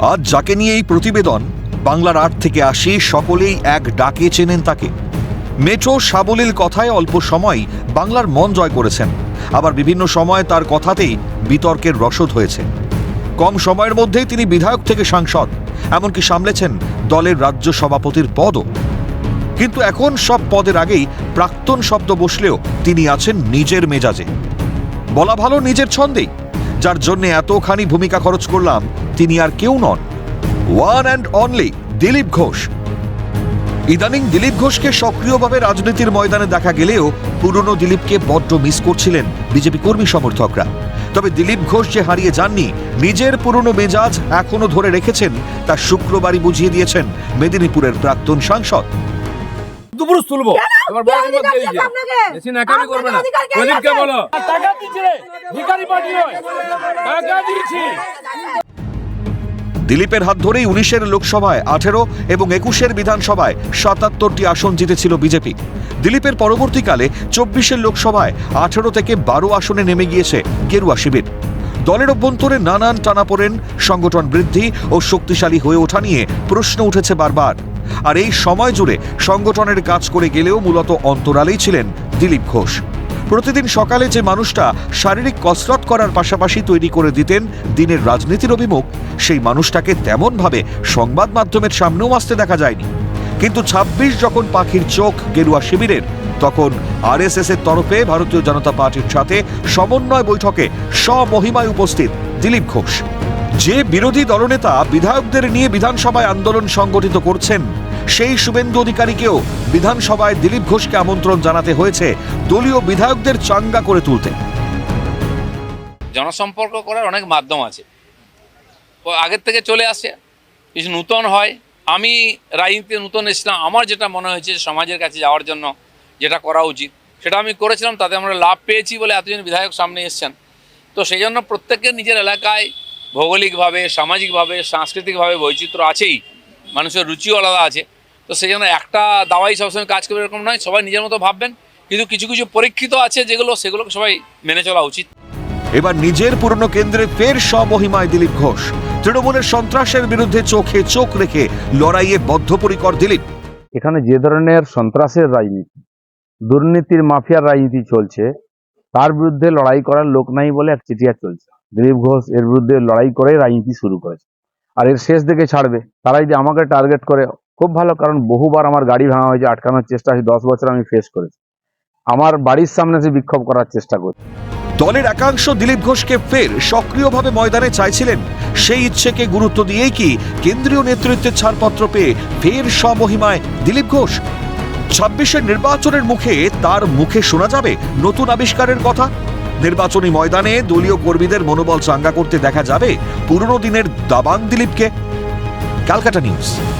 আজ যাকে নিয়ে এই প্রতিবেদন, বাংলার আট থেকে আসি, সকলেই এক ডাকে চেনেন তাকে। মেট্রো সাবলীল কথায় অল্প সময় বাংলার মন জয় করেছেন। আবার বিভিন্ন সময় তার কথাতেই বিতর্কের রসদ হয়েছে। কম সময়ের মধ্যেই তিনি বিধায়ক থেকে সাংসদ, এমনকি সামলেছেন দলের রাজ্য সভাপতির পদও। কিন্তু এখন সব পদের আগেই প্রাক্তন শব্দ বসলেও তিনি আছেন নিজের মেজাজে। বলা ভালো নিজের ছন্দেই। যার জন্য এতখানি ভূমিকা খরচ করলাম, তিনি আর কেউ নন। One and only Dilip Ghosh. ইদানিং দিলীপ ঘোষকে সক্রিয়ভাবে রাজনীতির ময়দানে দেখা গেলেও পুরনো দিলীপকে বড্ড মিস করছিলেন বিজেপি কর্মী সমর্থকরা। তবে দিলীপ ঘোষ যে হারিয়ে যাননি, নিজের পুরনো মেজাজ এখনও ধরে রেখেছেন, তা শুক্রবারই বুঝিয়ে দিয়েছেন মেদিনীপুরের প্রাক্তন সাংসদ। তুলবো। বড় দিয়েছে। বেশি নাকামি করবে না। প্রদীপকে বলো। টাকা দিচ্ছি রে ভিখারি পার্টি নয় টাকা দিয়েছি। দিলীপের হাত ধরেই উনিশের লোকসভায় আঠেরো এবং একুশের বিধানসভায় সাতাত্তরটি আসন জিতেছিল বিজেপি। দিলীপের পরবর্তীকালে চব্বিশের লোকসভায় আঠেরো থেকে বারো আসনে নেমে গিয়েছে গেরুয়া শিবির। দলের অভ্যন্তরে নানান টানাপোড়েন সংগঠন বৃদ্ধি ও শক্তিশালী হয়ে ওঠা নিয়ে প্রশ্ন উঠেছে বারবার। আর এই সময় জুড়ে সংগঠনের কাজ করে গেলেও মূলত অন্তরালেই ছিলেন দিলীপ ঘোষ। প্রতিদিন সকালে যে মানুষটা শারীরিক কসরত করার পাশাপাশি তৈরি করে দিতেন দিনের রাজনীতির অভিমুখ, সেই মানুষটাকে তেমনভাবে সংবাদ মাধ্যমের সামনেও আসতে দেখা যায়নি। কিন্তু ২৬ যখন পাখির চোখ গেরুয়া শিবিরের, তখন আরএসএস এর তরফে ভারতীয় জনতা পার্টির সাথে সমন্বয় বৈঠকে স্বমহিমায় উপস্থিত দিলীপ ঘোষ। যে বিরোধী দলনেতা বিধায়কদের নিয়ে বিধানসভায় আন্দোলন সংগঠিত করছেন, সেই শুভেন্দু অধিকারীকেও বিধানসভায় দিলীপ ঘোষকে আমন্ত্রণ জানাতে হয়েছে দলীয় বিধায়কদের চাঙ্গা করে তুলতে। জনসম্পর্ক করার অনেক মাধ্যম আছে। ও আগের থেকে চলে আসে, কিছু নূতন হয়। আমি রাজনীতিতে নূতন এসেছিলাম, আমার যেটা মনে হয়েছে সমাজের কাছে যাওয়ার জন্য যেটা করা উচিত, সেটা আমি করেছিলাম, তাতে আমরা লাভ পেয়েছি বলে এতজন বিধায়ক সামনে এসছেন। তো সেই জন্য প্রত্যেকের নিজের এলাকায় ভৌগোলিকভাবে সামাজিকভাবে সাংস্কৃতিকভাবে বৈচিত্র্য আছেই। মানুষের রুচিও আলাদা আছে। তো সেই জন্য একটা দাওয়াই সবসময় কাজ করবে এরকম নয় সবাই নিজের মতো ভাববেন। কিন্তু কিছু কিছু পরীক্ষিত আছে যেগুলো সেগুলোকে সবাই মেনে চলা উচিত। এবার নিজের পুরনো কেন্দ্রে ফের স্বমহিমায় দিলীপ ঘোষ। তৃণমূলের সন্ত্রাসের বিরুদ্ধে চোখে চোখ রেখে লড়াইয়ে বদ্ধপরিকর দিলীপ। এখানে যে ধরনের সন্ত্রাসের রাজনীতি দুর্নীতির মাফিয়ার রাজনীতি চলছে তার বিরুদ্ধে লড়াই করার লোক নাই বলে এক চিঠিয়া চলছে। দিলীপ ঘোষ এর বিরুদ্ধে লড়াই করে রাজনীতি শুরু করেছে। আর এর শেষ দিকে ছাড়বে, তারাই যে আমাকে টার্গেট করে, খুব ভালো, কারণ বহুবার আমার গাড়ি ভাঙা হয়েছে, আটকানোর চেষ্টা হয়েছে দশ বছর আমি ফেস করেছি। আমার বাড়ির সামনে সে বিক্ষোভ করার চেষ্টা করছে। দলের একাংশ দিলীপ ঘোষকে ফের সক্রিয়ভাবে ময়দানে চাইছিলেন। সেই ইচ্ছেকে গুরুত্ব দিয়েই কি কেন্দ্রীয় নেতৃত্বের ছাড়পত্র পেয়ে ফের স্বমহিমায় দিলীপ ঘোষ? ছাব্বিশের নির্বাচনের মুখে তার মুখে শোনা যাবে নতুন আবিষ্কারের কথা? নির্বাচনী ময়দানে দলীয় কর্মীদের মনোবল চাঙ্গা করতে দেখা যাবে পুরনো দিনের দাবাং দিলীপকে। ক্যালকাটা নিউজ।